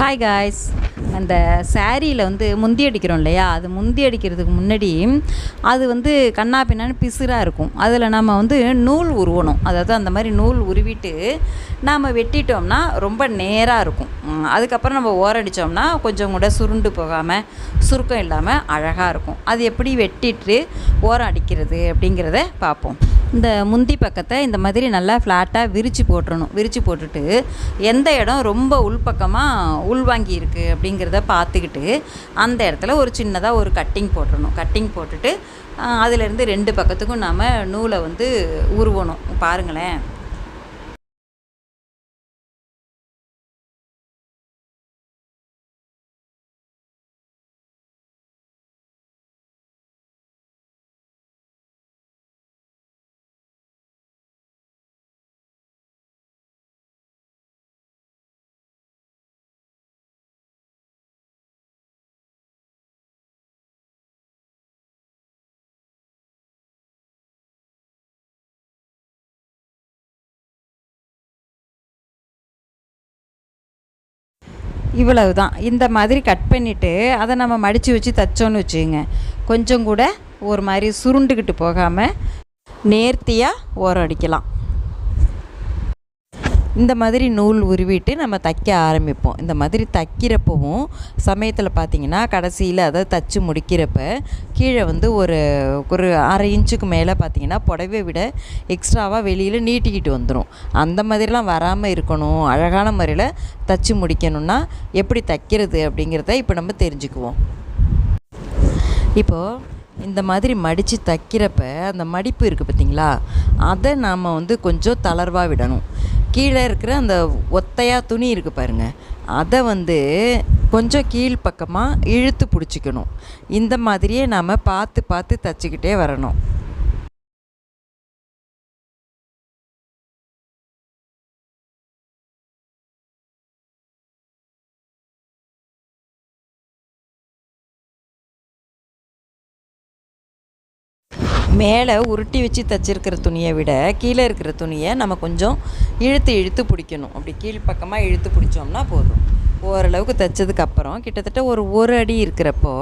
Hi guys அந்த சாரியில் வந்து முந்தி அடிக்கிறோம் இல்லையா? அது முந்தி அடிக்கிறதுக்கு முன்னாடி அது வந்து கண்ணா பின்னான்னு பிசுராக இருக்கும். அதில் நம்ம வந்து நூல் உருவணும். அதாவது அந்த மாதிரி நூல் உருவிட்டு நாம் வெட்டிட்டோம்னா ரொம்ப நேராக இருக்கும். அதுக்கப்புறம் நம்ம ஓரடித்தோம்னா கொஞ்சம் கூட சுருண்டு போகாமல் சுருக்கம் இல்லாமல் அழகாக இருக்கும். அது எப்படி வெட்டிட்டு ஓரம் அடிக்கிறது அப்படிங்கிறத பார்ப்போம். இந்த முந்தி பக்கத்தை இந்த மாதிரி நல்லா ஃப்ளாட்டாக விரித்து போட்டுறணும். விரித்து போட்டுட்டு எந்த இடம் ரொம்ப உள்பக்கமாக உள்வாங்கி இருக்குது அப்படிங்கிறத பார்த்துக்கிட்டு அந்த இடத்துல ஒரு சின்னதாக ஒரு கட்டிங் போட்டுடணும் கட்டிங் போட்டுட்டு அதிலேருந்து ரெண்டு பக்கத்துக்கும் நாம் நூலை வந்து உருவணும். பாருங்களேன். இவ்வளவு தான் இந்த மாதிரி கட் பண்ணிவிட்டு அதை நம்ம மடித்து வச்சு தைச்சோன்னு வச்சுக்கோங்க. கொஞ்சம் கூட ஒரு மாதிரி சுருண்டுக்கிட்டு போகாமல் நேர்த்தியாக ஓரம் அடிக்கலாம். இந்த மாதிரி நூல் உருவிட்டு நம்ம தைக்க ஆரம்பிப்போம். இந்த மாதிரி தைக்கிறப்பவும் சமயத்தில் பார்த்தீங்கன்னா கடைசியில் அதை தச்சு முடிக்கிறப்ப கீழே வந்து ஒரு ஒரு அரை இன்ச்சுக்கு மேலே பார்த்தீங்கன்னா புடவை விட எக்ஸ்ட்ராவாக வெளியில் நீட்டிக்கிட்டு வந்துடும் அந்த மாதிரிலாம் வராமல் இருக்கணும். அழகான முறையில் தச்சு முடிக்கணும்னா எப்படி தைக்கிறது அப்படிங்கிறத இப்போ நம்ம தெரிஞ்சுக்குவோம். இப்போது இந்த மாதிரி மடித்து தைக்கிறப்ப அந்த மடிப்பு இருக்குது பார்த்தீங்களா அதை நாம் வந்து கொஞ்சம் தளர்வாக விடணும். கீழே இருக்கிற அந்த ஒத்தையாக துணி இருக்குது பாருங்கள் அதை வந்து கொஞ்சம் கீழ் பக்கமாக இழுத்து பிடிச்சிக்கணும். இந்த மாதிரியே நாம் பார்த்து பார்த்து தைச்சிக்கிட்டே வரணும். மேலே உருட்டி வச்சு தைச்சிருக்கிற துணியை விட கீழே இருக்கிற துணியை நம்ம கொஞ்சம் இழுத்து இழுத்து பிடிக்கணும். அப்படி கீழ் பக்கமாக இழுத்து பிடிச்சோம்னா போதும். ஓரளவுக்கு தைச்சதுக்கப்புறம் கிட்டத்தட்ட ஒரு ஒரு அடி இருக்கிறப்போ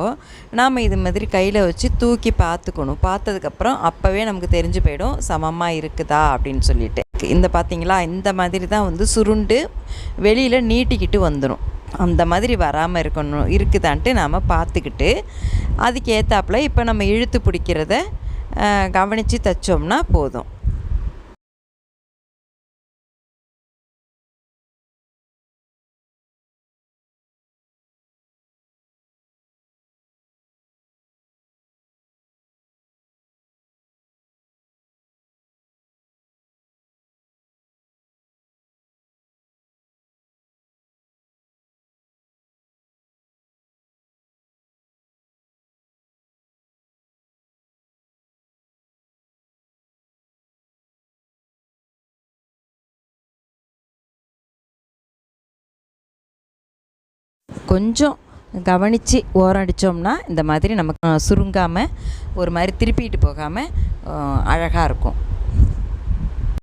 நாம் இது மாதிரி கையில் வச்சு தூக்கி பார்த்துக்கணும். பார்த்ததுக்கப்புறம் அப்போவே நமக்கு தெரிஞ்சு போயிடும். சமமாக இருக்குதா அப்படின்னு சொல்லிட்டு. இந்த பார்த்தீங்களா இந்த மாதிரி தான் வந்து சுருண்டு வெளியில் நீட்டிக்கிட்டு வந்துடும் அந்த மாதிரி வராமல் இருக்கணும். இருக்குதான்ட்டு நாம் பார்த்துக்கிட்டு அதுக்கு ஏற்றாப்புல இப்போ நம்ம இழுத்து பிடிக்கிறத கவனித்து தைச்சோம்னா போதும். கொஞ்சம் கவனித்து ஓரம் அடித்தோம்னா இந்த மாதிரி நமக்கு சுருங்காமல் ஒரு மாதிரி திருப்பிட்டு போகாமல் அழகாக இருக்கும்.